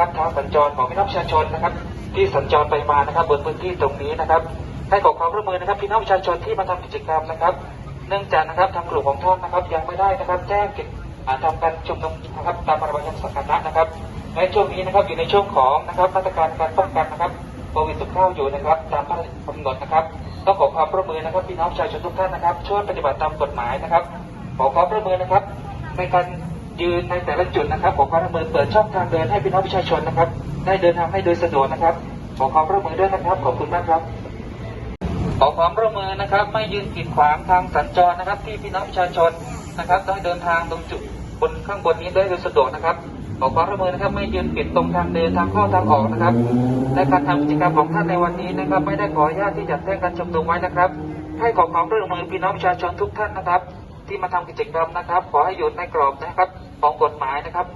คัดค้านสัญจรของพี่น้องประชาชนนะครับ ที่สัญจรไปมานะครับบนพื้นที่ตรงนี้นะครับ ให้ขอความร่วมมือนะครับพี่น้องประชาชนที่มาทำกิจกรรมนะครับ เนื่องจากนะครับทางกลุ่มของท่านนะครับยังไม่ได้นะครับแจ้งกิจอ่าทำการชุมนุมนะครับตามพรบยังสาธารณะนะครับในช่วงนี้นะครับอยู่ในช่วงของนะครับมาตรการการป้องกันนะครับโควิด 19 อยู่นะครับ ตามพระราชกำหนดนะครับต้องขอความร่วมมือนะครับพี่น้องประชาชนทุกท่านนะครับช่วยปฏิบัติตามกฎหมายนะครับ ขอความร่วมมือนะครับในการ ยืนในแต่ละจุดนะครับขอความร่วมมือเปิดช่องทางเดินให้พี่น้องประชาชนนะครับ ได้เดินทางให้โดยสะดวกนะครับ ขอความร่วมมือด้วยนะครับ ขอบคุณมากครับ ขอความร่วมมือนะครับ ไม่ยืนกีดขวางทางสัญจรนะครับ ที่พี่น้องประชาชนนะครับได้เดินทางตรงจุดบนข้างบนนี้ได้โดยสะดวกนะครับขอความร่วมมือนะครับไม่ยืนปิดตรงทางเดินทางเข้าทางออกนะครับและการทำกิจกรรมของท่านในวันนี้นะครับ ไม่ได้ขออนุญาตที่จะแจ้งการชุมนุมไว้นะครับ ให้ขอความร่วมมือพี่น้องประชาชนทุกท่านนะครับ ที่มาทำกิจกรรมนะครับ ขอให้อยู่ในกรอบนะครับ ของกฎหมายนะครับ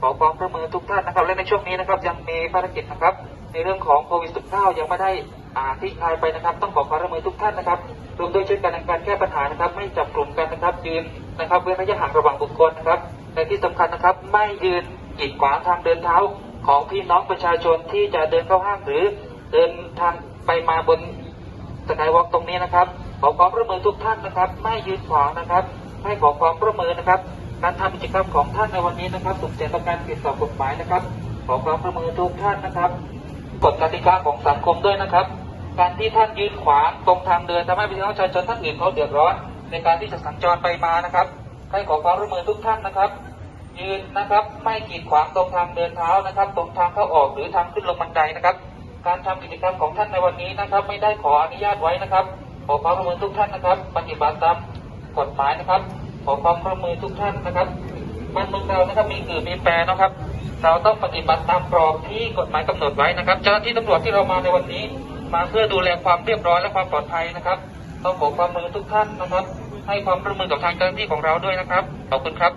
ขอความร่วมมือทุกท่านนะครับ และในช่วงนี้นะครับยังมีภารกิจนะครับ ในเรื่องของโควิด -19 ยังไม่ได้อ่าที่คลายไปนะครับ ต้องขอความร่วมมือทุกท่านนะครับรวมด้วยช่วยกันในการแก้ปัญหานะครับ ไม่จับกลุ่มกันนะครับยืนนะครับ เว้นระยะห่างระหว่างบุคคลนะครับและที่สำคัญนะครับ ไม่ยืนกีดขวางทางเดินเท้าของพี่น้องประชาชนที่จะเดินเข้าห้างหรือเดินทางไปมาบนสกายวอล์กตรงนี้นะครับขอความร่วมมือทุกท่านนะครับ ไม่ยืนขวางนะครับ ให้ขอความร่วมมือนะครับการทำกิจกรรมของท่านในวันนี้นะครับถูกเจตการผิดต่อกฎหมายนะครับ ขอความร่วมมือทุกท่านนะครับกฎกติกาของสังคมด้วยนะครับ การที่ท่านยืนขวางตรงทางเดินทำให้พี่น้องประชาชนท่านอื่นเขาเดือดร้อน ในการที่จะสัญจรไปมานะครับให้ขอความร่วมมือทุกท่านนะครับ ยืนนะครับไม่กีดขวางตรงทางเดินเท้านะครับ ตรงทางเข้าออกหรือทางขึ้นลงบันไดนะครับ การทำกิจกรรมของท่านในวันนี้นะครับ ไม่ได้ขออนุญาตไว้นะครับ ขอความร่วมมือทุกท่านนะครับ ปฏิบัติตาม กฎหมายนะครับ ขอความร่วมมือทุกท่านนะครับบ้านเมืองเรานะครับมีกือมีแปรนะครับ เราต้องปฏิบัติตามกรอบที่กฎหมายกำหนดไว้นะครับ เจ้าหน้าที่ตำรวจที่เรามาในวันนี้ มาเพื่อดูแลความเรียบร้อยและความปลอดภัยนะครับ ต้องขอความร่วมมือทุกท่านนะครับ ให้ความร่วมมือกับทางเจ้าหน้าที่ของเราด้วยนะครับขอบคุณครับ